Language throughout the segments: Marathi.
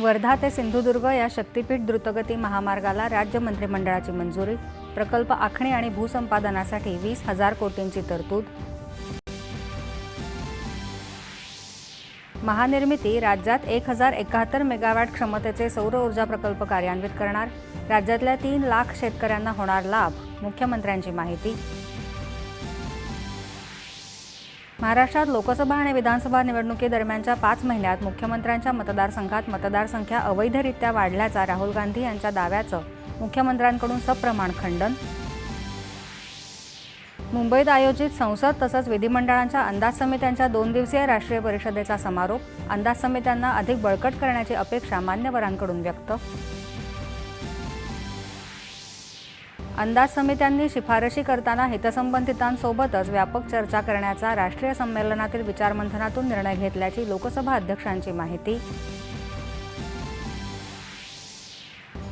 वर्धा ते सिंधुदुर्ग या शक्तीपीठ द्रुतगती महामार्गाला राज्य मंत्रिमंडळाची मंजुरी. प्रकल्प आखणी आणि भूसंपादनासाठी वीस हजार कोटींची तरतूद. महानिर्मिती राज्यात एक हजार एकाहत्तर मेगावॅट क्षमतेचे सौर ऊर्जा प्रकल्प कार्यान्वित करणार. राज्यातल्या तीन लाख शेतकऱ्यांना होणार लाभ मुख्यमंत्र्यांची माहिती. महाराष्ट्रात लोकसभा आणि विधानसभा निवडणुकीदरम्यानच्या पाच महिन्यात मुख्यमंत्र्यांच्या मतदारसंघात मतदारसंख्या अवैधरित्या वाढल्याचा राहुल गांधी यांच्या दाव्याचं मुख्यमंत्र्यांकडून सप्रमाण खंडन. मुंबईत आयोजित संसद तसंच विधिमंडळांच्या अंदाज समित्यांच्या दोन दिवसीय राष्ट्रीय परिषदेचा समारोप अंदाज समित्यांना अधिक बळकट करण्याची अपेक्षा मान्यवरांकडून व्यक्त अंदाज समित्यांनी शिफारशी करताना हितसंबंधितांसोबतच व्यापक चर्चा करण्याचा राष्ट्रीय संमेलनातील विचारमंथनातून निर्णय घेतल्याची लोकसभा अध्यक्षांची माहिती.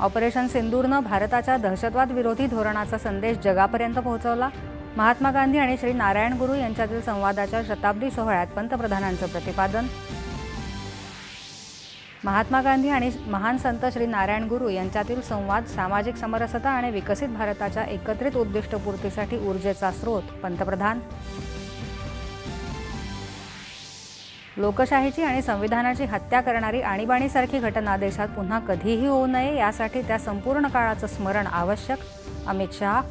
ऑपरेशन सिंदूरनं भारताच्या दहशतवाद विरोधी धोरणाचा संदेश जगापर्यंत पोहोचवला. महात्मा गांधी आणि श्री नारायण गुरु यांच्यातील संवादाच्या शताब्दी सोहळ्यात पंतप्रधानांचं प्रतिपादन महात्मा गांधी आणि महान संत श्री नारायण गुरु यांच्यातील संवाद सामाजिक समरसता आणि विकसित भारताच्या एकत्रित उद्दिष्टपूर्तीसाठी ऊर्जेचा स्रोत. पंतप्रधान. लोकशाहीची आणि संविधानाची हत्या करणारी आणीबाणीसारखी घटना देशात पुन्हा कधीही होऊ नये यासाठी त्या संपूर्ण काळाचं स्मरण आवश्यक. अमित शहा.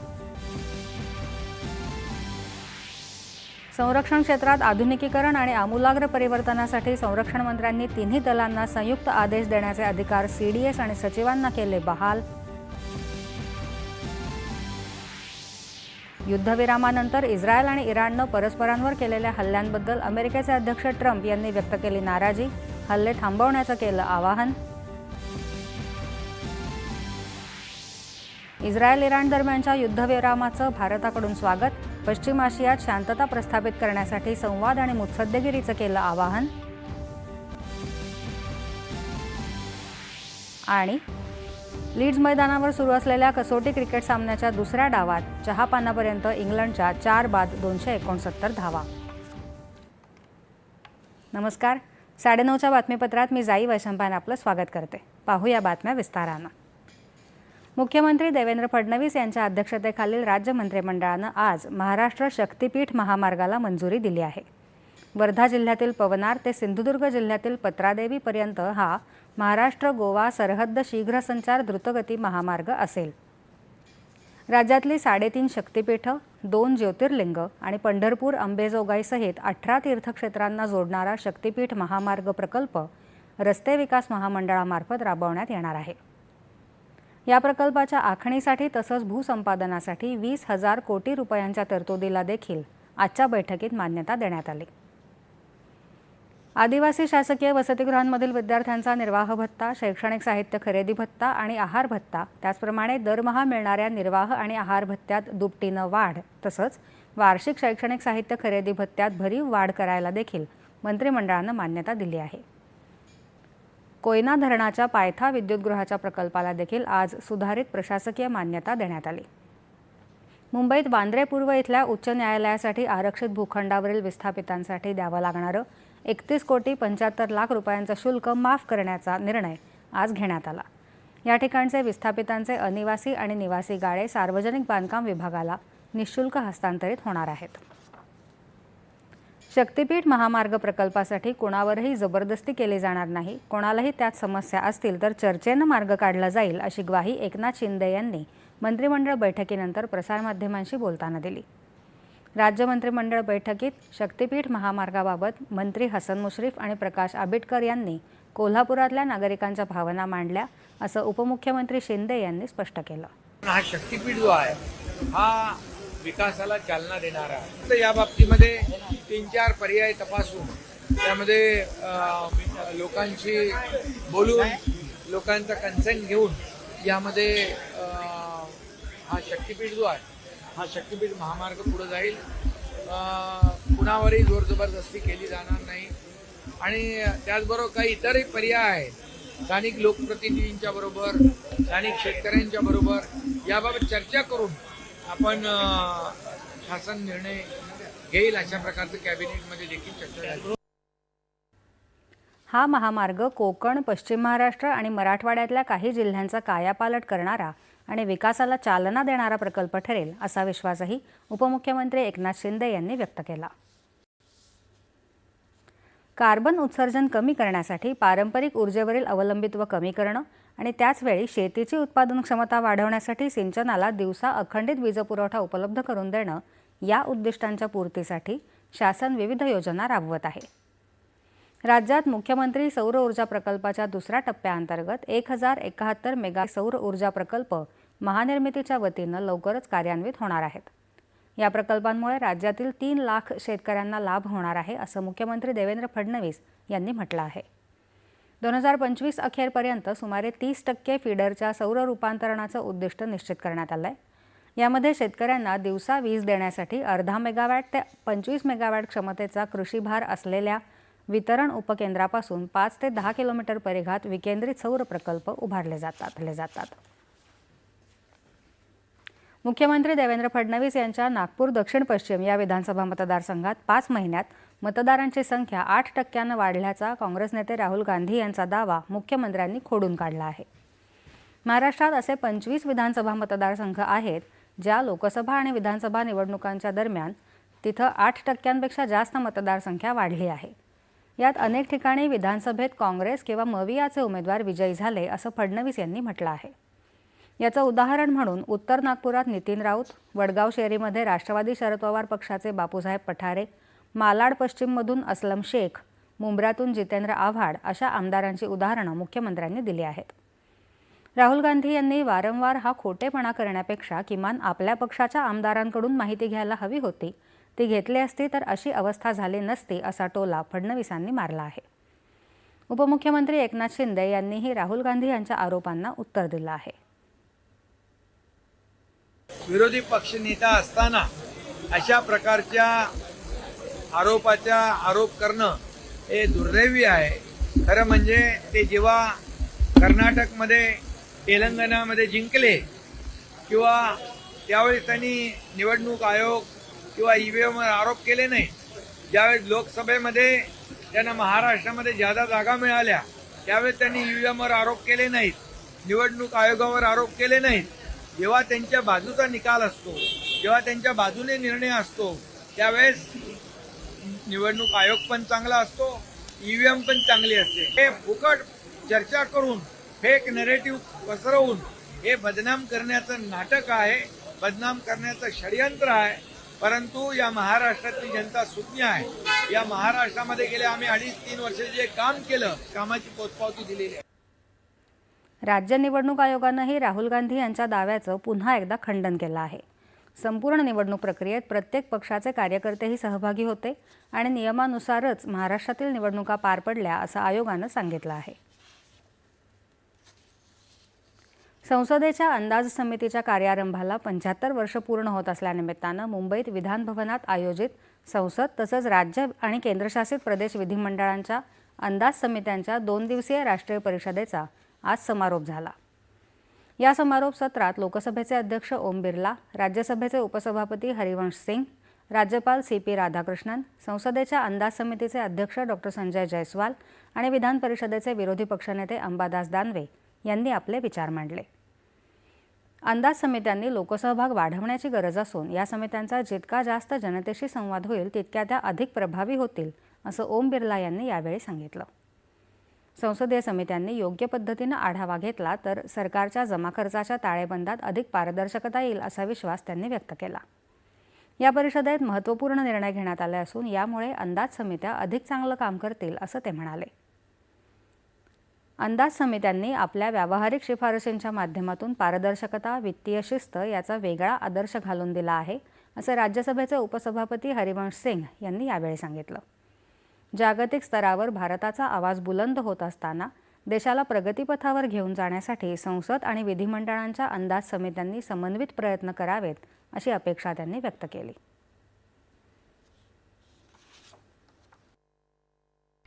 संरक्षण क्षेत्रात आधुनिकीकरण आणि आमूलाग्र परिवर्तनासाठी संरक्षण मंत्र्यांनी तिन्ही दलांना संयुक्त आदेश देण्याचे अधिकार सीडीएस आणि सचिवांना केले बहाल. युद्धविरामानंतर इस्रायल आणि इराणनं परस्परांवर केलेल्या हल्ल्यांबद्दल अमेरिकेचे अध्यक्ष ट्रम्प यांनी व्यक्त केली नाराजी. हल्ले थांबवण्याचं केलं आवाहन. इस्रायल इराण दरम्यानच्या युद्धविरामाचं भारताकडून स्वागत. पश्चिम आशियात शांतता प्रस्थापित करण्यासाठी संवाद आणि मुत्सद्देगिरीचं केलं आवाहन. आणि लीड्स मैदानावर सुरू असलेल्या कसोटी क्रिकेट सामन्याच्या दुसऱ्या डावात चहापानापर्यंत इंग्लंडच्या चार बाद दोनशे एकोणसत्तर धावा. नमस्कार. साडेनऊच्या बातमीपत्रात मी जाई वैशंपान आपलं स्वागत करते. पाहूया बातम्या विस्तारानं. मुख्यमंत्री देवेंद्र फडणवीस यांच्या अध्यक्षतेखालील राज्य मंत्रिमंडळानं आज महाराष्ट्र शक्तीपीठ महामार्गाला मंजुरी दिली आहे. वर्धा जिल्ह्यातील पवनार ते सिंधुदुर्ग जिल्ह्यातील पत्रादेवीपर्यंत हा महाराष्ट्र गोवा सरहद्द शीघ्र संचार द्रुतगती महामार्ग असेल. राज्यातली साडेतीन शक्तिपीठं दोन ज्योतिर्लिंग आणि पंढरपूर अंबेजोगाईसहित अठरा तीर्थक्षेत्रांना जोडणारा शक्तिपीठ महामार्ग प्रकल्प रस्ते विकास महामंडळामार्फत राबवण्यात येणार आहे. या प्रकल्पाच्या आखणीसाठी तसंच भूसंपादनासाठी वीस हजार कोटी रुपयांच्या तरतुदीला देखील आजच्या बैठकीत मान्यता देण्यात आली. आदिवासी शासकीय वसतिगृहांमधील विद्यार्थ्यांचा निर्वाह भत्ता शैक्षणिक साहित्य खरेदी भत्ता आणि आहार भत्ता त्याचप्रमाणे दरमहा मिळणाऱ्या निर्वाह आणि आहार भत्त्यात दुपटीनं वाढ तसंच वार्षिक शैक्षणिक साहित्य खरेदी भत्त्यात भरीव वाढ करायला देखील मंत्रिमंडळानं मान्यता दिली आहे. कोयना धरणाच्या पायथा विद्युतगृहाच्या प्रकल्पाला देखील आज सुधारित प्रशासकीय मान्यता देण्यात आली. मुंबईत वांद्रे पूर्व इथल्या उच्च न्यायालयासाठी आरक्षित भूखंडावरील विस्थापितांसाठी द्यावं लागणारं एकतीस कोटी पंच्याहत्तर लाख रुपयांचं शुल्क माफ करण्याचा निर्णय आज घेण्यात आला. या ठिकाणचे विस्थापितांचे अनिवासी आणि निवासी गाळे सार्वजनिक बांधकाम विभागाला निशुल्क हस्तांतरित होणार आहेत. शक्तीपीठ महामार्ग प्रकल्पासाठी कोणावरही जबरदस्ती केली जाणार नाही. कोणालाही त्यात समस्या असतील तर चर्चेनं मार्ग काढला जाईल अशी ग्वाही एकनाथ शिंदे यांनी मंत्रिमंडळ बैठकीनंतर प्रसारमाध्यमांशी बोलताना दिली. राज्य मंत्रिमंडळ बैठकीत शक्तीपीठ महामार्गाबाबत मंत्री हसन मुश्रीफ आणि प्रकाश आंबेडकर यांनी कोल्हापुरातल्या नागरिकांच्या भावना मांडल्या असं उपमुख्यमंत्री शिंदे यांनी स्पष्ट केलं. हा शक्तीपीठ जो आहे हा विकासाला चालना देणारा तर या बाबतीमध्ये तीन चार पर्याय तपासून त्यामध्ये लोकांशी बोलून लोकांचा कन्सेंट घेऊन यामध्ये हा शक्तीपीठ जो आहे हा शक्तीपीठ महामार्ग पुढे जाईल. कुणावरही जोरजबरदस्ती केली जाणार नाही. आणि त्याचबरोबर काही इतरही पर्याय आहेत. स्थानिक लोकप्रतिनिधींच्या बरोबर स्थानिक शेतकऱ्यांच्या बरोबर याबाबत चर्चा करून आपण शासन निर्णय घेईल अशा प्रकारचं कॅबिनेटमध्ये देखील चर्चा झाली. हा महामार्ग कोकण पश्चिम महाराष्ट्र आणि मराठवाड्यातल्या काही जिल्ह्यांचा कायापालट करणारा आणि विकासाला चालना देणारा प्रकल्प ठरेल असा विश्वासही उपमुख्यमंत्री एकनाथ शिंदे यांनी व्यक्त केला. कार्बन उत्सर्जन कमी करण्यासाठी पारंपरिक ऊर्जेवरील अवलंबित्व कमी करणं आणि त्याचवेळी शेतीची उत्पादन क्षमता वाढवण्यासाठी सिंचनाला दिवसा अखंडित वीजपुरवठा उपलब्ध करून देणं या उद्दिष्टांच्या पूर्तीसाठी शासन विविध योजना राबवत आहे. राज्यात मुख्यमंत्री सौर ऊर्जा प्रकल्पाच्या दुसऱ्या टप्प्याअंतर्गत एक हजार एकाहत्तर मेगा सौर ऊर्जा प्रकल्प महानिर्मितीच्या वतीनं लवकरच कार्यान्वित होणार आहेत. या प्रकल्पांमुळे राज्यातील तीन लाख शेतकऱ्यांना लाभ होणार आहे असं मुख्यमंत्री देवेंद्र फडणवीस यांनी म्हटलं आहे. दोन हजार पंचवीस अखेरपर्यंत सुमारे तीस टक्के फीडरच्या सौर रूपांतरणाचं उद्दिष्ट निश्चित करण्यात आलं आहे यामध्ये शेतकऱ्यांना दिवसा वीज देण्यासाठी अर्धा मेगावॅट ते पंचवीस मेगावॅट क्षमतेचा कृषीभार असलेल्या वितरण उपकेंद्रापासून पाच ते दहा किलोमीटर परिघात विकेंद्रित सौर प्रकल्प उभारले जातात जातात. मुख्यमंत्री देवेंद्र फडणवीस यांच्या नागपूर दक्षिण पश्चिम या विधानसभा मतदारसंघात पाच महिन्यात मतदारांची संख्या आठ टक्क्यानं वाढल्याचा काँग्रेस नेते राहुल गांधी यांचा दावा मुख्यमंत्र्यांनी खोडून काढला आहे. महाराष्ट्रात असे पंचवीस विधानसभा मतदारसंघ आहेत ज्या लोकसभा आणि विधानसभा निवडणुकांच्या दरम्यान तिथं आठ टक्क्यांपेक्षा जास्त मतदारसंख्या वाढली आहे. यात अनेक ठिकाणी विधानसभेत काँग्रेस किंवा मवियाचे उमेदवार विजयी झाले असं फडणवीस यांनी म्हटलं आहे. याचं उदाहरण म्हणून उत्तर नागपुरात नितीन राऊत वडगाव शेरीमध्ये राष्ट्रवादी शरद पवार पक्षाचे बापूसाहेब पठारे मालाड पश्चिममधून असलम शेख मुंब्र्यातून जितेंद्र आव्हाड अशा आमदारांची उदाहरणं मुख्यमंत्र्यांनी दिली आहेत. राहुल गांधी यांनी वारंवार हा खोटेपणा करण्यापेक्षा किमान आपल्या पक्षाच्या आमदारांकडून माहिती घ्यायला हवी होती. ती घेतली असती तर अशी अवस्था झाली नसती असा टोला फडणवीसांनी मारला आहे. उपमुख्यमंत्री एकनाथ शिंदे यांनीही राहुल गांधी यांच्या आरोपांना उत्तर दिलं आहे. विरोधी पक्षनेता असताना अशा प्रकारच्या आरोपाच्या आरोप करणं हे दुर्दैवी आहे. खरं म्हणजे ते जेव्हा कर्नाटकमध्ये तेलंगणामध्ये जिंकले किंवा त्यावेळेस त्यांनी निवडणूक आयोग किंवा ईव्हीएमवर आरोप केले नाही. ज्यावेळेस लोकसभेमध्ये त्यांना महाराष्ट्रामध्ये ज्यादा जागा मिळाल्या त्यावेळेस त्यांनी ईव्हीएमवर आरोप केले नाहीत निवडणूक आयोगावर आरोप केले नाहीत. जेव्हा त्यांच्या बाजूचा निकाल असतो जेव्हा त्यांच्या बाजूने निर्णय असतो त्यावेळेस निवडणूक आयोग पण चांगला असतो ईव्हीएम पण चांगली असते. हे फुकट चर्चा करून फेक नेरेटिव्ह पसरवून हे बदनाम करण्याचं नाटक आहे बदनाम करण्याचं षडयंत्र आहे. परंतु या महाराष्ट्रातली जनता सुज्ञ आहे. या महाराष्ट्रामध्ये गेल्या आम्ही अडीच तीन वर्ष जे काम केलं कामाची पोचपावती दिलेली आहे. राज्य निवडणूक आयोगानंही राहुल गांधी यांच्या दाव्याचं पुन्हा एकदा खंडन केलं आहे. संपूर्ण निवडणूक प्रक्रियेत प्रत्येक पक्षाचे कार्यकर्तेही सहभागी होते आणि नियमानुसारच महाराष्ट्रातील निवडणुका पार पडल्या असं आयोगानं सांगितलं आहे. संसदेच्या अंदाज समितीच्या कार्यारंभाला पंच्याहत्तर वर्ष पूर्ण होत असल्यानिमित्तानं मुंबईत विधानभवनात आयोजित संसद तसंच राज्य आणि केंद्रशासित प्रदेश विधिमंडळांच्या अंदाज समित्यांच्या दोन दिवसीय राष्ट्रीय परिषदेचा आज समारोप झाला. या समारोप सत्रात लोकसभेचे अध्यक्ष ओम बिर्ला राज्यसभेचे उपसभापती हरिवंश सिंग राज्यपाल सी पी राधाकृष्णन संसदेच्या अंदाज समितीचे अध्यक्ष डॉक्टर संजय जयस्वाल आणि विधान परिषदेचे विरोधी पक्षनेते अंबादास दानवे यांनी आपले विचार मांडले. अंदाज समित्यांनी लोकसहभाग वाढवण्याची गरज असून या समित्यांचा जितका जास्त जनतेशी संवाद होईल तितक्या त्या अधिक प्रभावी होतील असं ओम बिर्ला यांनी यावेळी सांगितलं. संसदीय समित्यांनी योग्य पद्धतीनं आढावा घेतला तर सरकारच्या जमाखर्चाच्या ताळेबंदात अधिक पारदर्शकता येईल असा विश्वास त्यांनी व्यक्त केला. या परिषदेत महत्त्वपूर्ण निर्णय घेण्यात आले असून यामुळे अंदाज समित्या अधिक चांगलं काम करतील असं ते म्हणाले. अंदाज समित्यांनी आपल्या व्यावहारिक शिफारशींच्या माध्यमातून पारदर्शकता वित्तीय शिस्त याचा वेगळा आदर्श घालून दिला आहे असं राज्यसभेचे उपसभापती हरिवंश सिंग यांनी यावेळी सांगितलं. जागतिक स्तरावर भारताचा आवाज बुलंद होत असताना देशाला प्रगतीपथावर घेऊन जाण्यासाठी संसद आणि विधिमंडळांच्या अंदाज समित्यांनी समन्वित प्रयत्न करावेत अशी अपेक्षा त्यांनी व्यक्त केली.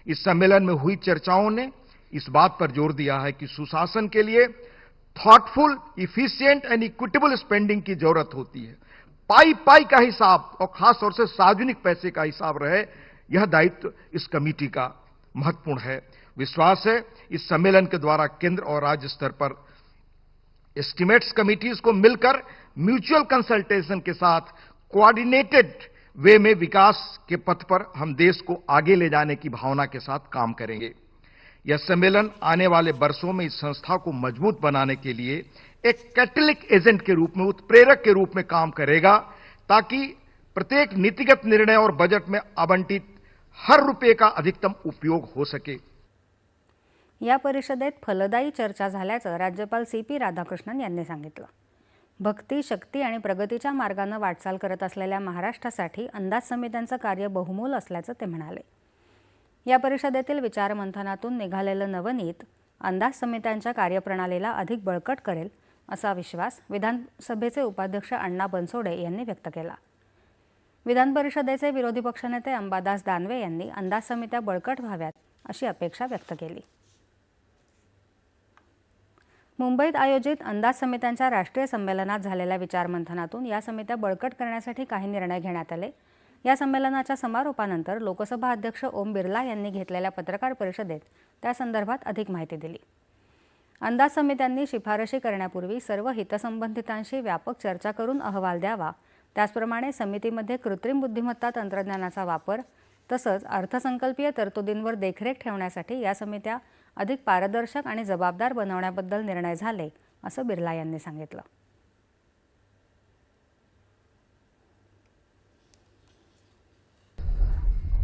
इस सम्मेलन में हुई चर्चाओं ने इस बात पर ज़ोर दिया है कि सुशासन के लिए thoughtful efficient and equitable spending की ज़रूरत होती है। पाई पाई का हिसाब और खास तौर से सार्वजनिक पैसे का हिसाब रहे, यह दायित्व इस कमेटी का महत्वपूर्ण है। विश्वास है, इस सम्मेलन के द्वारा केंद्र और राज्य स्तर पर एस्टिमेट्स कमिटीज को मिलकर म्यूचुअल कंसल्टेशन के साथ कोऑर्डिनेटेड वे में विकास के पथ पर हम देश को आगे ले जाने की भावना के साथ काम करेंगे। यह सम्मेलन आने वाले वर्षों में इस संस्था को मजबूत बनाने के लिए एक कैटलिक एजेंट के रूप में उत्प्रेरक के रूप में काम करेगा ताकि प्रत्येक नीतिगत निर्णय और बजट में आवंटित हर रुपये का अधिकतम उपयोग हो सके। या परिषदेत फलदायी चर्चा झाल्याचं राज्यपाल सी पी राधाकृष्णन यांनी सांगितलं. भक्ती शक्ती आणि प्रगतीच्या मार्गानं वाटचाल करत असलेल्या महाराष्ट्रासाठी अंदाज समित्यांचं कार्य बहुमोल असल्याचं ते म्हणाले. या परिषदेतील विचारमंथनातून निघालेलं नवनीत अंदाज समित्यांच्या कार्यप्रणालीला अधिक बळकट करेल असा विश्वास विधानसभेचे उपाध्यक्ष अण्णा बनसोडे यांनी व्यक्त केला. विधान परिषदेचे विरोधी पक्षनेते अंबादास दानवे यांनी अंदाज समित्या बळकट व्हाव्यात अशी अपेक्षा व्यक्त केली. मुंबईत आयोजित अंदाज समित्यांच्या राष्ट्रीय संमेलनात झालेल्या विचारमंथनातून या समित्या बळकट करण्यासाठी काही निर्णय घेण्यात आले. या संमेलनाच्या समारोपानंतर लोकसभा अध्यक्ष ओम बिर्ला यांनी घेतलेल्या पत्रकार परिषदेत त्या संदर्भात अधिक माहिती दिली. अंदाज समित्यांनी शिफारशी करण्यापूर्वी सर्व हितसंबंधितांशी व्यापक चर्चा करून अहवाल द्यावा. त्याचप्रमाणे समितीमध्ये कृत्रिम बुद्धिमत्ता तंत्रज्ञानाचा वापर तसंच अर्थसंकल्पीय तरतुदींवर देखरेख ठेवण्यासाठी या समित्या अधिक पारदर्शक आणि जबाबदार बनवण्याबद्दल निर्णय झाले असं बिर्ला यांनी सांगितलं.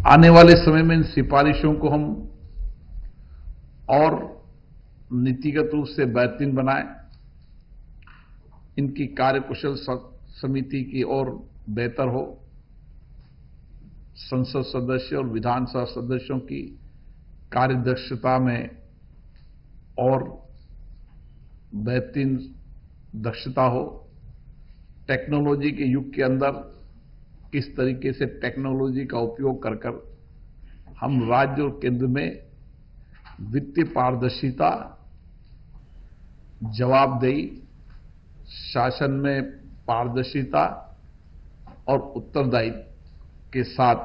आने वाले समय में इन सिफारिशों को हम और नीतिगत रूप से बेहतरीन बनाएँ। इनकी कार्यकुशल समिति की और बेहतर हो। संसद सदस्य और विधानसभा सदस्यों की कार्यदक्षता में और बेहतरीन दक्षता हो। टेक्नोलॉजी के युग के अंदर किस तरीके से टेक्नोलॉजी का उपयोग कर कर हम राज्य और केंद्र में वित्तीय पारदर्शिता, जवाबदेही, शासन में पारदर्शिता और उत्तरदायित्व के साथ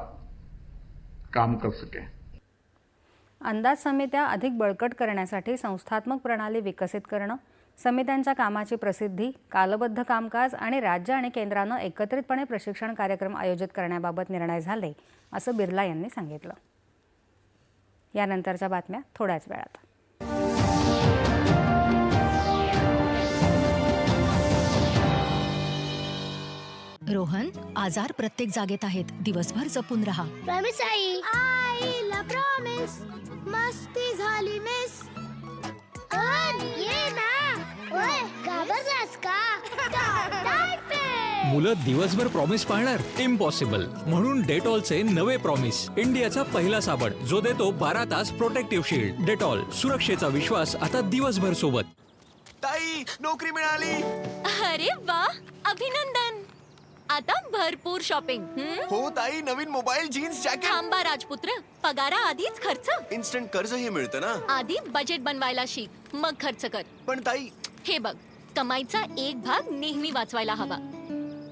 काम कर सकें। अंदाज समित्या अधिक बळकट करण्यासाठी संस्थात्मक प्रणाली विकसित करणं समित्यांच्या कामाची प्रसिद्धी कालबद्ध कामकाज आणि राज्य आणि केंद्रानं एकत्रितपणे प्रशिक्षण कार्यक्रम आयोजित करण्याबाबत निर्णय झाले असं बिर्ला यांनी सांगितलं. यानंतरच्या बातम्या थोड्याच वेळात. रोहन आजार प्रत्येक जागेत आहेत. दिवसभर जपून राहा. प्रॉमिस आई. आईला प्रॉमिस मस्ती झाली मिस मुलं दिवसभर प्रॉमिस पाळणार? इम्पॉसिबल म्हणून डेटॉलचे नवे प्रॉमिस इंडियाचा पहिला साबण. जो देतो बारा तास प्रोटेक्टिव्ह शील्ड डेटॉल सुरक्षेचा विश्वास आता दिवसभर सोबत. ताई नोकरी मिळाली. अरे वा अभिनंदन. आता भरपूर शॉपिंग हं? हो ताई नवीन मोबाईल जीन्स जॅकेट थांबा राजपुत्र पगारा आधीच खर्च. इन्स्टंट कर्ज हे मिळतं ना? आधी बजेट बनवायला शिक मग खर्च कर. पण ताई हे बघ कमाईचा एक भाग नेहमी वाचवायला हवा.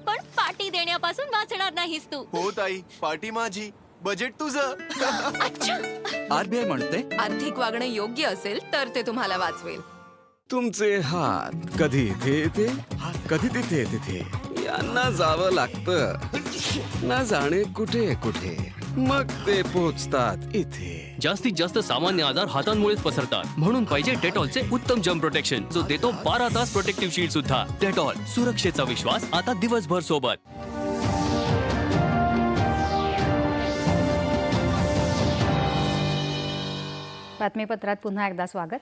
पण पार्टी देण्यापासून वाचणार नाहीस तू. हो ताई. पार्टी माझी. बजेट तुझं. अच्छा. आरबीआय म्हणते. आर्थिक वागणं योग्य असेल तर ते तुम्हाला वाचवेल. तुमचे हात कधी इथे येते? कधी तिथे तिथे यांना जावं लागतं. ना जाणे कुठे कुठे? मग ते पोचतात इथे. जास्तीत जास्त सामान्य आजार हातांमुळेच पसरतात. म्हणून पाहिजे डेटॉलचे उत्तम जम प्रोटेक्शन जो देतो बारा तास प्रोटेक्टिव्ह शील्ड सुद्धा. डेटॉल सुरक्षेचा विश्वास आता दिवसभर सोबत. बातमीपत्रात पुन्हा एकदा स्वागत.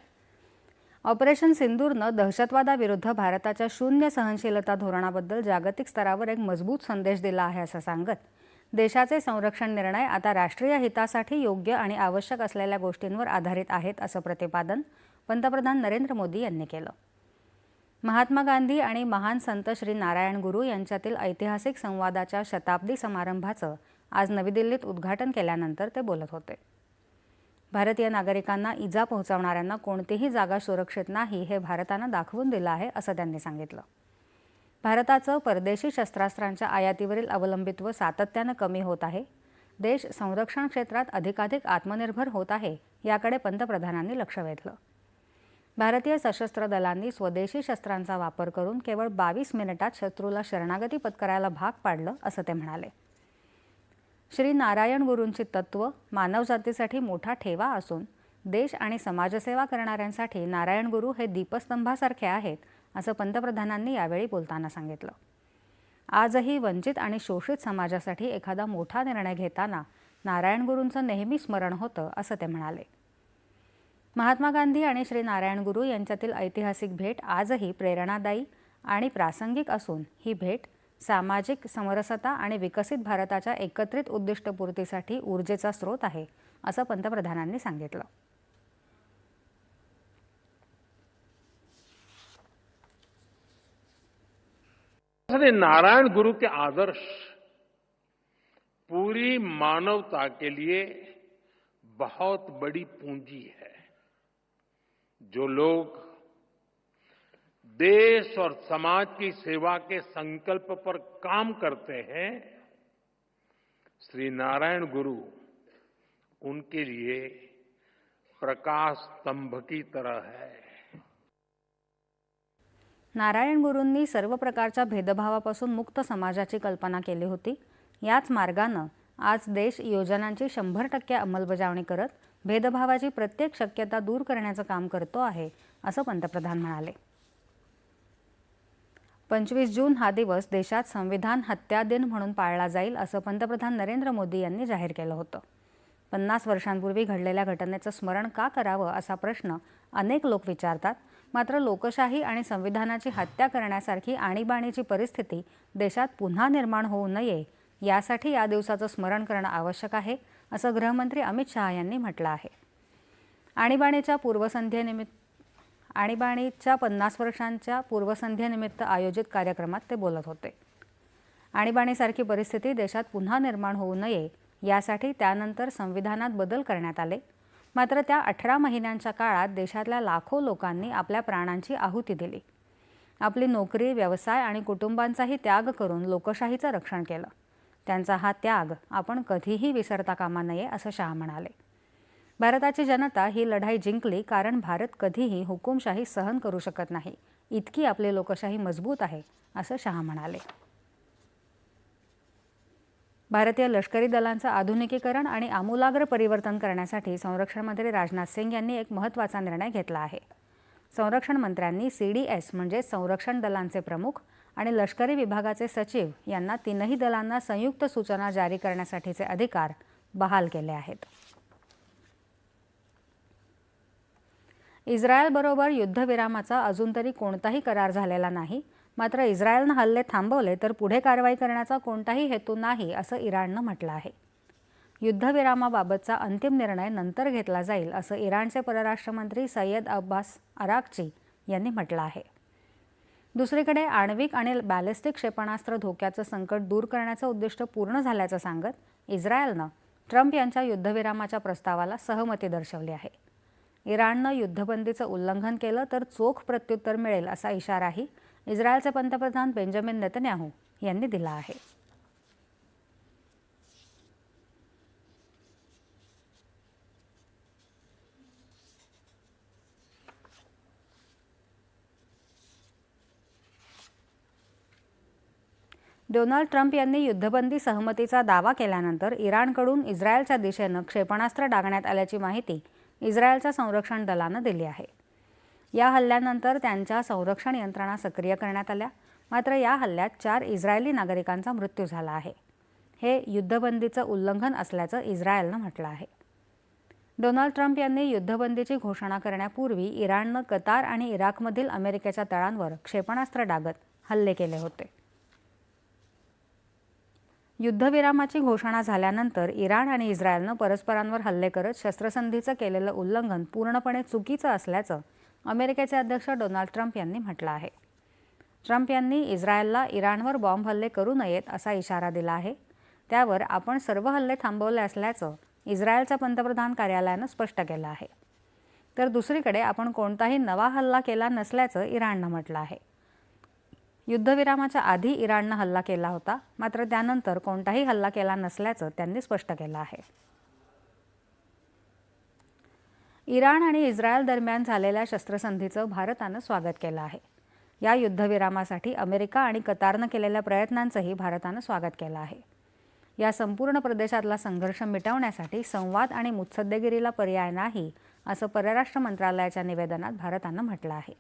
ऑपरेशन सिंदूरनं दहशतवादाविरुद्ध भारताच्या शून्य सहनशीलता धोरणाबद्दल जागतिक स्तरावर एक मजबूत संदेश दिला आहे असं सांगत देशाचे संरक्षण निर्णय आता राष्ट्रीय हितासाठी योग्य आणि आवश्यक असलेल्या गोष्टींवर आधारित आहेत असं प्रतिपादन पंतप्रधान नरेंद्र मोदी यांनी केलं. महात्मा गांधी आणि महान संत श्री नारायण गुरु यांच्यातील ऐतिहासिक संवादाच्या शताब्दी समारंभाचं आज नवी दिल्लीत उद्घाटन केल्यानंतर ते बोलत होते. भारतीय नागरिकांना इजा पोहोचवणाऱ्यांना कोणतीही जागा सुरक्षित नाही हे भारतानं दाखवून दिलं आहे असं त्यांनी सांगितलं. भारताचं परदेशी शस्त्रास्त्रांच्या आयातीवरील अवलंबित्व सातत्यानं कमी होत आहे. देश संरक्षण क्षेत्रात अधिकाधिक आत्मनिर्भर होत आहे याकडे पंतप्रधानांनी लक्ष वेधलं. भारतीय सशस्त्र दलांनी स्वदेशी शस्त्रांचा वापर करून केवळ बावीस मिनिटात शत्रूला शरणागती पत्करायला भाग पाडलं असं ते म्हणाले. श्री नारायण गुरूंची तत्त्व मानवजातीसाठी मोठा ठेवा असून देश आणि समाजसेवा करणाऱ्यांसाठी नारायण गुरु हे दीपस्तंभासारखे आहेत असं पंतप्रधानांनी यावेळी बोलताना सांगितलं. आजही वंचित आणि शोषित समाजासाठी एखादा मोठा निर्णय घेताना नारायणगुरूंचं नेहमी स्मरण होतं असं ते म्हणाले. महात्मा गांधी आणि श्री नारायण गुरु यांच्यातील ऐतिहासिक भेट आजही प्रेरणादायी आणि प्रासंगिक असून ही भेट सामाजिक समरसता आणि विकसित भारताच्या एकत्रित उद्दिष्टपूर्तीसाठी ऊर्जेचा स्रोत आहे असं पंतप्रधानांनी सांगितलं. श्री नारायण गुरु के आदर्श, पूरी मानवता के लिए बहुत बड़ी पूंजी है, जो लोग देश और समाज की सेवा के संकल्प पर काम करते हैं। श्री नारायण गुरु उनके लिए प्रकाश स्तंभ की तरह है। नारायण गुरूंनी सर्व प्रकारच्या भेदभावापासून मुक्त समाजाची कल्पना केली होती. याच मार्गानं आज देश योजनांची शंभर टक्के अंमलबजावणी करत भेदभावाची प्रत्येक शक्यता दूर करण्याचं काम करतो आहे असं पंतप्रधान म्हणाले. पंचवीस जून हा दिवस देशात संविधान हत्या दिन म्हणून पाळला जाईल असं पंतप्रधान नरेंद्र मोदी यांनी जाहीर केलं होतं. पन्नास वर्षांपूर्वी घडलेल्या घटनेचं स्मरण का करावं असा प्रश्न अनेक लोक विचारतात मात्र लोकशाही आणि संविधानाची हत्या करण्यासारखी आणीबाणीची परिस्थिती देशात पुन्हा निर्माण होऊ नये यासाठी या दिवसाचं स्मरण करणं आवश्यक आहे असं गृहमंत्री अमित शहा यांनी म्हटलं आहे. आणीबाणीच्या पूर्वसंध्येनिमित्त आणीबाणीच्या पन्नास वर्षांच्या पूर्वसंध्येनिमित्त आयोजित कार्यक्रमात ते बोलत होते. आणीबाणीसारखी परिस्थिती देशात पुन्हा निर्माण होऊ नये यासाठी त्यानंतर संविधानात बदल करण्यात आले. मात्र त्या अठरा महिन्यांच्या काळात देशातल्या लाखो लोकांनी आपल्या प्राणांची आहुती दिली. आपली नोकरी व्यवसाय आणि कुटुंबांचाही त्याग करून लोकशाहीचं रक्षण केलं. त्यांचा हा त्याग आपण कधीही विसरता कामा नये असं शहा म्हणाले. भारताची जनता ही लढाई जिंकली कारण भारत कधीही हुकुमशाही सहन करू शकत नाही. इतकी आपली लोकशाही मजबूत आहे असं शहा म्हणाले. भारतीय लष्करी दलांचं आधुनिकीकरण आणि आमूलाग्र परिवर्तन करण्यासाठी संरक्षण मंत्री राजनाथ सिंग यांनी एक महत्त्वाचा निर्णय घेतला आहे. संरक्षण मंत्र्यांनी सी डी एस म्हणजे संरक्षण दलांचे प्रमुख आणि लष्करी विभागाचे सचिव यांना तीनही दलांना संयुक्त सूचना जारी करण्यासाठीचे अधिकार बहाल केले आहेत. इस्रायलबरोबर युद्धविरामाचा अजून तरी कोणताही करार झालेला नाही. मात्र इस्रायलनं हल्ले थांबवले तर पुढे कारवाई करण्याचा कोणताही हेतू नाही असं इराणनं म्हटलं आहे. युद्धविरामाबाबतचा अंतिम निर्णय नंतर घेतला जाईल असं इराणचे परराष्ट्र मंत्री सय्यद अब्बास अराकची यांनी म्हटलं आहे. दुसरीकडे आण्विक आणि बॅलिस्टिक क्षेपणास्त्र धोक्याचं संकट दूर करण्याचं उद्दिष्ट पूर्ण झाल्याचं सांगत इस्रायलनं ट्रम्प यांच्या युद्धविरामाच्या प्रस्तावाला सहमती दर्शवली आहे. इराणनं युद्धबंदीचं उल्लंघन केलं तर चोख प्रत्युत्तर मिळेल असा इशाराही इस्रायलचे पंतप्रधान बेंजामिन नेतन्याहू यांनी दिला आहे. डोनाल्ड ट्रम्प यांनी युद्धबंदी सहमतीचा दावा केल्यानंतर इराणकडून इस्रायलच्या दिशेनं क्षेपणास्त्र डागण्यात आल्याची माहिती इस्रायलच्या संरक्षण दलानं दिली आहे. या हल्ल्यानंतर त्यांच्या संरक्षण यंत्रणा सक्रिय करण्यात आल्या. मात्र या हल्ल्यात चार इस्रायली नागरिकांचा मृत्यू झाला आहे. हे युद्धबंदीचं उल्लंघन असल्याचं इस्रायलनं म्हटलं आहे. डोनाल्ड ट्रम्प यांनी युद्धबंदीची घोषणा करण्यापूर्वी इराणनं कतार आणि इराकमधील अमेरिकेच्या तळांवर क्षेपणास्त्र डागत हल्ले केले होते. युद्धविरामाची घोषणा झाल्यानंतर इराण आणि इस्रायलनं परस्परांवर हल्ले करत शस्त्रसंधीचं केलेलं उल्लंघन पूर्णपणे चुकीचं असल्याचं अमेरिकेचे अध्यक्ष डोनाल्ड ट्रम्प यांनी म्हटलं आहे. ट्रम्प यांनी इस्रायलला इराणवर बॉम्ब हल्ले करू नयेत असा इशारा दिला आहे. त्यावर आपण सर्व हल्ले थांबवले असल्याचं इस्रायलच्या पंतप्रधान कार्यालयानं स्पष्ट केलं आहे. तर दुसरीकडे आपण कोणताही नवा हल्ला केला नसल्याचं इराणनं म्हटलं आहे. युद्धविरामाच्या आधी इराणनं हल्ला केला होता मात्र त्यानंतर कोणताही हल्ला केला नसल्याचं त्यांनी स्पष्ट केलं आहे. इराण आणि इस्रायल दरम्यान झालेल्या शस्त्रसंधीचं भारतानं स्वागत केलं आहे. या युद्धविरामासाठी अमेरिका आणि कतारनं केलेल्या प्रयत्नांचंही भारतानं स्वागत केलं आहे. या संपूर्ण प्रदेशातला संघर्ष मिटवण्यासाठी संवाद आणि मुत्सद्देगिरीला पर्याय नाही असं परराष्ट्र मंत्रालयाच्या निवेदनात भारतानं म्हटलं आहे.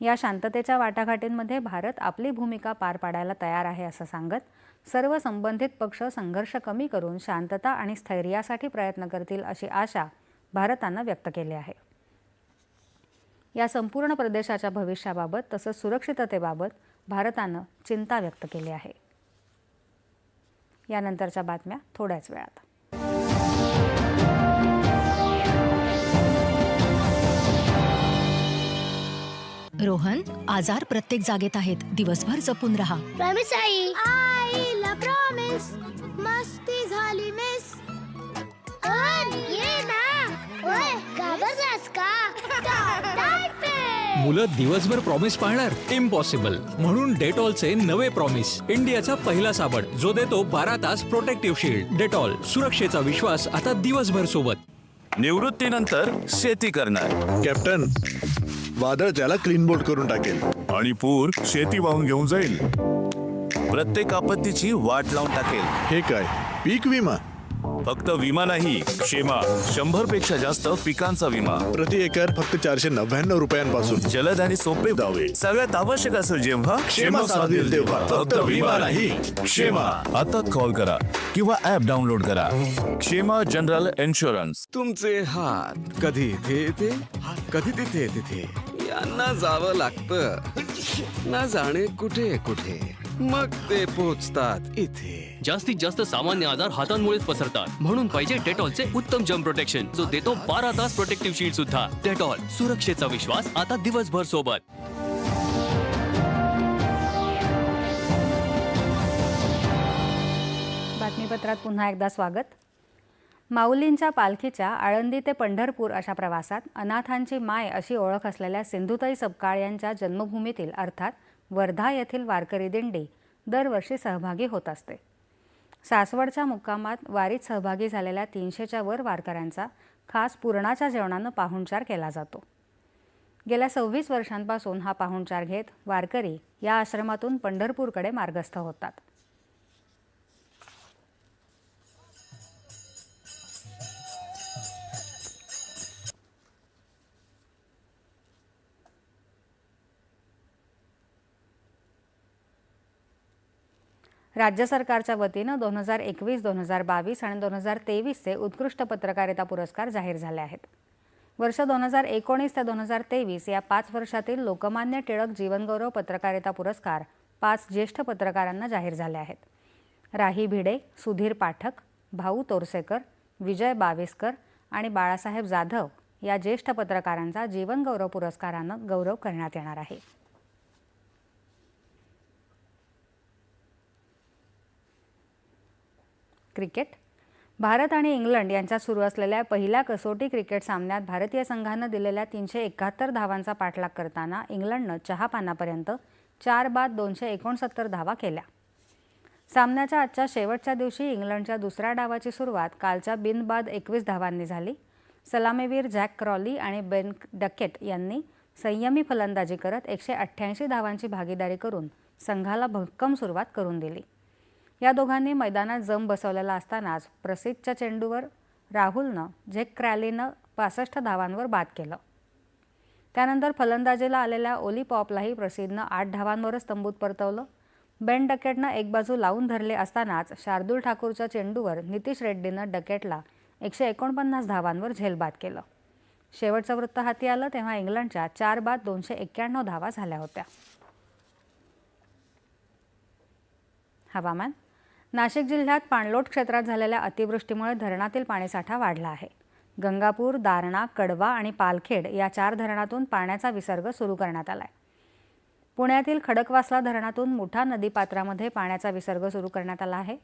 या शांततेच्या वाटाघाटींमध्ये भारत आपली भूमिका पार पाडायला तयार आहे असं सांगत सर्व संबंधित पक्ष संघर्ष कमी करून शांतता आणि स्थैर्यासाठी प्रयत्न करतील अशी आशा भारतानं व्यक्त केली आहे. या संपूर्ण प्रदेशाच्या भविष्याबाबत तसंच सुरक्षिततेबाबत भारतानं चिंता व्यक्त केली आहे. यानंतरच्या बातम्या थोड्याच वेळात. रोहन आजार प्रत्येक जागेत आहेत. दिवसभर जपून राहा. प्रॉमिस आई. आईला प्रॉमिस मस्ती झाली मिस ये ना. घाबरलास का? मुलं दिवसभर प्रॉमिस पाळणार? इम्पॉसिबल म्हणून डेटॉलचे नवे प्रॉमिस इंडियाचा पहिला साबण. जो देतो बारा तास प्रोटेक्टिव्ह शील्ड डेटॉल सुरक्षेचा विश्वास आता दिवसभर सोबत. निवृत्तीनंतर शेती करणार. कॅप्टन वादळ त्याला क्लीन बोर्ड करून टाकेल. आणि पूर शेती वाहून घेऊन जाईल. प्रत्येक आपत्तीची वाट लावून टाकेल. हे काय? पीक विमा? फक्त विमा नाही क्षेमा. शंभरपेक्षा जास्त पिकांचा विमा. प्रति एकर फक्त चारशे नव्याण्णव रुपयांपासून. जलद आणि सोपे दावे. सगळ्यात आवश्यक असेल जेव्हा क्षेमा साधील तेव्हा. फक्त विमा नाही क्षेमा. आता कॉल करा किंवा ऍप डाउनलोड करा. क्षेमा जनरल इन्शुरन्स तुमचे हात कधी इथे येते? कधी तिथे तिथे यांना जावं लागतं. ना जाणे कुठे कुठे? मग ते पोचतात इथे. जास्तीत जास्त सामान्य आजार हातांमुळेच पसरतात. म्हणून पाहिजे डेटॉलचे उत्तम जम प्रोटेक्शन जो देतो बारा तास प्रोटेक्टिव्ह शील्ड सुद्धा. डेटॉल सुरक्षेचा विश्वास आता दिवसभर सोबत. बातमीपत्रात पुन्हा एकदा स्वागत. माऊलींच्या पालखीच्या आळंदी ते पंढरपूर अशा प्रवासात अनाथांची माय अशी ओळख असलेल्या सिंधुताई सपकाळ यांच्या जन्मभूमीतील अर्थात वर्धा येथील वारकरी दिंडी दरवर्षी सहभागी होत असते. सासवडच्या मुक्कामात वारीत सहभागी झालेल्या तीनशेच्या वर वारकऱ्यांचा खास पुरणाच्या जेवणानं पाहुणचार केला जातो. गेल्या सव्वीस वर्षांपासून हा पाहुणचार घेत वारकरी या आश्रमातून पंढरपूरकडे मार्गस्थ होतात. राज्य सरकारच्या वतीनं दोन हजार एकवीस दोन हजार बावीस आणि दोन हजार तेवीसचे उत्कृष्ट पत्रकारिता पुरस्कार जाहीर झाले आहेत. वर्ष दोन हजार एकोणीस ते दोन हजार तेवीस या पाच वर्षातील लोकमान्य टिळक जीवनगौरव पत्रकारिता पुरस्कार पाच ज्येष्ठ पत्रकारांना जाहीर झाले आहेत. राही भिडे सुधीर पाठक भाऊ तोरसेकर विजय बावेस्कर आणि बाळासाहेब जाधव या ज्येष्ठ पत्रकारांचा जीवनगौरव पुरस्कारानं गौरव करण्यात येणार आहे. क्रिकेट. भारत आणि इंग्लंड यांच्यात सुरू असलेल्या पहिल्या कसोटी क्रिकेट सामन्यात भारतीय संघानं दिलेल्या तीनशे एकाहत्तर धावांचा पाठलाग करताना इंग्लंडनं चहापानापर्यंत चार बाद दोनशे एकोणसत्तर धावा केल्या. सामन्याच्या आजच्या शेवटच्या दिवशी इंग्लंडच्या दुसऱ्या डावाची सुरुवात कालच्या बिनबाद एकवीस धावांनी झाली. सलामीवीर जॅक क्रॉली आणि बेन डकेट यांनी संयमी फलंदाजी करत एकशे अठ्ठ्याऐंशी धावांची भागीदारी करून संघाला भक्कम सुरुवात करून दिली. या दोघांनी मैदानात जम बसवलेला असतानाच प्रसिद्धच्या चेंडूवर राहुलनं झेक क्रॅलीनं पासष्ट धावांवर बाद केलं. त्यानंतर फलंदाजीला आलेल्या ओली पॉपलाही प्रसिद्धनं आठ धावांवरच तंबूत परतवलं. बेन डकेटनं एक बाजू लावून धरले असतानाच शार्दूल ठाकूरच्या चेंडूवर नितीश रेड्डीनं डकेटला एकशे एकोणपन्नास धावांवर झेलबाद केलं. शेवटचं वृत्त हाती आलं तेव्हा इंग्लंडच्या चार बाद दोनशे एक्क्याण्णव धावा झाल्या होत्या. हवामान? नाशिक जिल्ह्यात पाणलोट क्षेत्रात झालेल्या अतिवृष्टीमुळे धरणातील पाणीसाठा वाढला आहे. गंगापूर दारणा कडवा आणि पालखेड या चार धरणातून पाण्याचा विसर्ग सुरू करण्यात आला आहे पुण्यातील खडकवासला धरणातून मुठा नदीपात्रामध्ये पाण्याचा विसर्ग सुरू करण्यात आला आहे.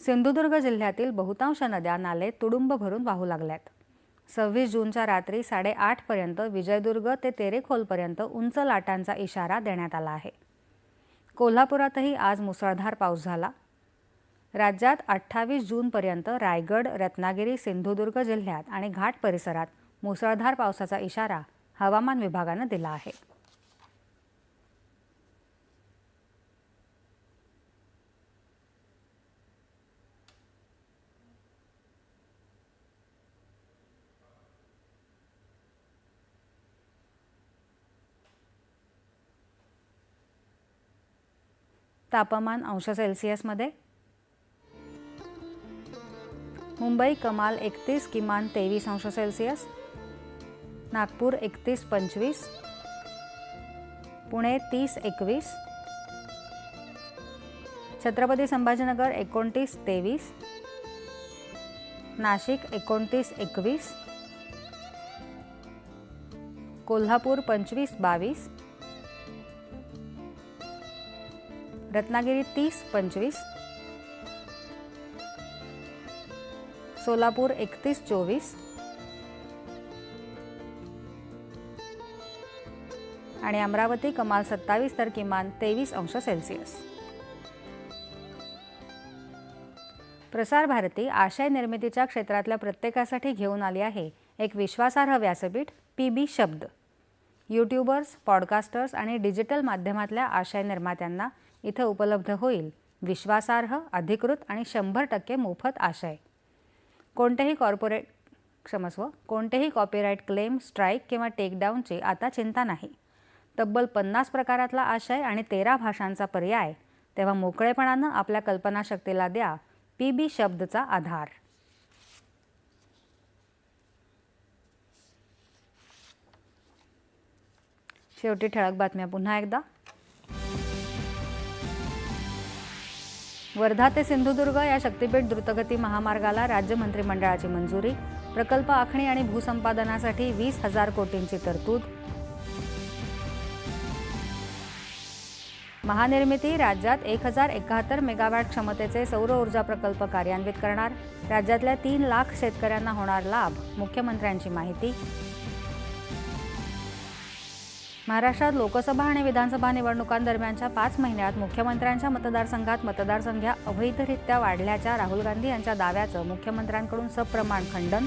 सिंधुदुर्ग जिल्ह्यातील बहुतांश नद्या नाले तुडुंब भरून वाहू लागल्यात. सव्वीस जूनच्या रात्री साडेआठपर्यंत विजयदुर्ग ते तेरेखोलपर्यंत उंच लाटांचा इशारा देण्यात आला आहे. कोल्हापुरातही आज मुसळधार पाऊस झाला. राज्यात अठ्ठावीस जूनपर्यंत रायगड रत्नागिरी सिंधुदुर्ग जिल्ह्यात आणि घाट परिसरात मुसळधार पावसाचा इशारा हवामान विभागानं दिला आहे. तापमान अंश सेल्सिअसमध्ये मुंबई कमाल एकतीस किमान तेवीस अंश सेल्सिअस नागपूर एकतीस पंचवीस पुणे तीस एकवीस छत्रपती संभाजीनगर एकोणतीस तेवीस नाशिक एकोणतीस एकवीस कोल्हापूर पंचवीस बावीस रत्नागिरी तीस पंचवीस सोलापूर एकतीस चोवीस. आणि अमरावती कमाल सत्तावीस तर किमान तेवीस अंश सेल्सिअस. प्रसार भारती आशय निर्मितीच्या क्षेत्रातल्या प्रत्येकासाठी घेऊन आली आहे एक विश्वासार्ह व्यासपीठ पी बी शब्द. यूट्यूबर्स पॉडकास्टर्स आणि डिजिटल माध्यमातल्या आशय निर्मात्यांना इथं उपलब्ध होईल विश्वासार्ह अधिकृत आणि शंभर टक्के मोफत आशय. कोणतेही कॉर्पोरेट क्षमस्व कोणतेही कॉपीराईट क्लेम स्ट्राईक किंवा टेकडाऊनची आता चिंता नाही. तब्बल पन्नास प्रकारातला आशय आणि तेरा भाषांचा पर्याय तेव्हा मोकळेपणानं आपल्या कल्पनाशक्तीला द्या पी बी शब्दचा आधार. शेवटी ठळक बातम्या पुन्हा एकदा. वर्धा ते सिंधुदुर्ग या शक्तीपीठ द्रुतगती महामार्गाला राज्य मंत्रिमंडळाची मंजुरी प्रकल्प आखणी आणि भूसंपादनासाठी वीस हजार कोटींची तरतूद. महानिर्मिती राज्यात एक हजार एकाहत्तर मेगावॅट क्षमतेचे सौर ऊर्जा प्रकल्प कार्यान्वित करणार. राज्यातल्या तीन लाख शेतकऱ्यांना होणार लाभ मुख्यमंत्र्यांची माहिती. महाराष्ट्रात लोकसभा आणि विधानसभा निवडणुकांदरम्यानच्या पाच महिन्यात मुख्यमंत्र्यांच्या मतदारसंघात मतदारसंख्या अवैधरित्या वाढल्याच्या राहुल गांधी यांच्या दाव्याचं मुख्यमंत्र्यांकडून सप्रमाण खंडन.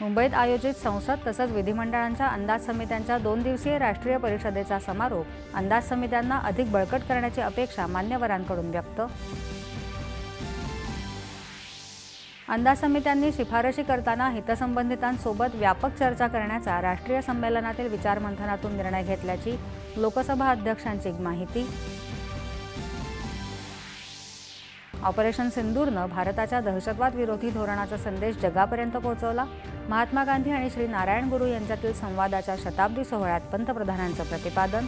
मुंबईत आयोजित संसद तसंच विधिमंडळांच्या अंदाज समित्यांच्या दोन दिवसीय राष्ट्रीय परिषदेचा समारोप अंदाज समित्यांना अधिक बळकट करण्याची अपेक्षा मान्यवरांकडून व्यक्त अंदाज समित्यांनी शिफारशी करताना हितसंबंधितांसोबत व्यापक चर्चा करण्याचा राष्ट्रीय संमेलनातील विचारमंथनातून निर्णय घेतल्याची लोकसभा अध्यक्षांची माहिती. ऑपरेशन सिंदूरनं भारताच्या दहशतवाद विरोधी धोरणाचा संदेश जगापर्यंत पोहोचवला. महात्मा गांधी आणि श्री नारायण गुरु यांच्यातील संवादाच्या शताब्दी सोहळ्यात पंतप्रधानांचं प्रतिपादन.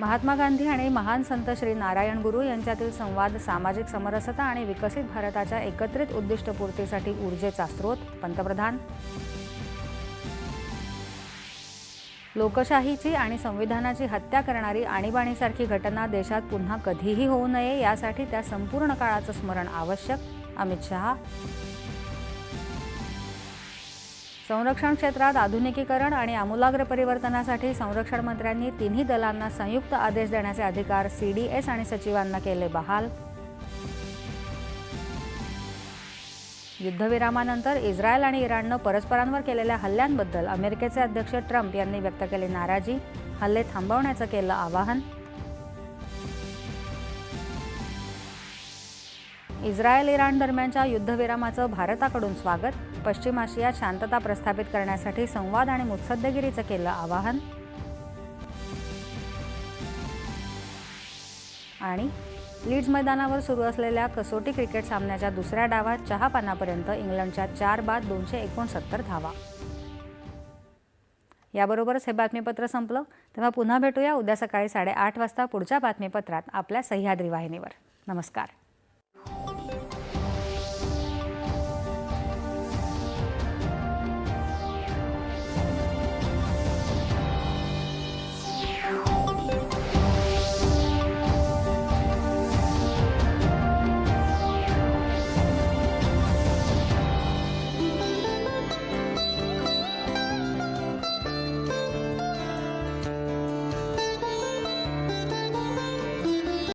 महात्मा गांधी आणि महान संत श्री नारायण गुरु यांच्यातील संवाद सामाजिक समरसता आणि विकसित भारताच्या एकत्रित उद्दिष्टपूर्तीसाठी ऊर्जेचा स्रोत. पंतप्रधान. लोकशाहीची आणि संविधानाची हत्या करणारी आणीबाणीसारखी घटना देशात पुन्हा कधीही होऊ नये यासाठी त्या संपूर्ण काळाचं स्मरण आवश्यक. अमित शहा. संरक्षण क्षेत्रात आधुनिकीकरण आणि आमूलाग्र परिवर्तनासाठी संरक्षण मंत्र्यांनी तिन्ही दलांना संयुक्त आदेश देण्याचे अधिकार सी डी एस आणि सचिवांना केले बहाल. युद्धविरामानंतर इस्रायल आणि इराणनं परस्परांवर केलेल्या हल्ल्यांबद्दल अमेरिकेचे अध्यक्ष ट्रम्प यांनी व्यक्त केली नाराजी. हल्ले थांबवण्याचं केलं आवाहन. इस्रायल इराण दरम्यानच्या युद्धविरामाचं भारताकडून स्वागत. पश्चिम आशियात शांतता प्रस्थापित करण्यासाठी संवाद आणि मुत्सद्देगिरीचं केलं आवाहन. आणि लीड्स मैदानावर सुरू असलेल्या कसोटी क्रिकेट सामन्याच्या दुसऱ्या डावात चहापानापर्यंत इंग्लंडच्या चार बाद दोनशे एकोणसत्तर धावा. याबरोबरच हे बातमीपत्र संपलं. तेव्हा पुन्हा भेटूया उद्या सकाळी साडेआठ वाजता पुढच्या बातमीपत्रात आपल्या सह्याद्री वाहिनीवर. नमस्कार.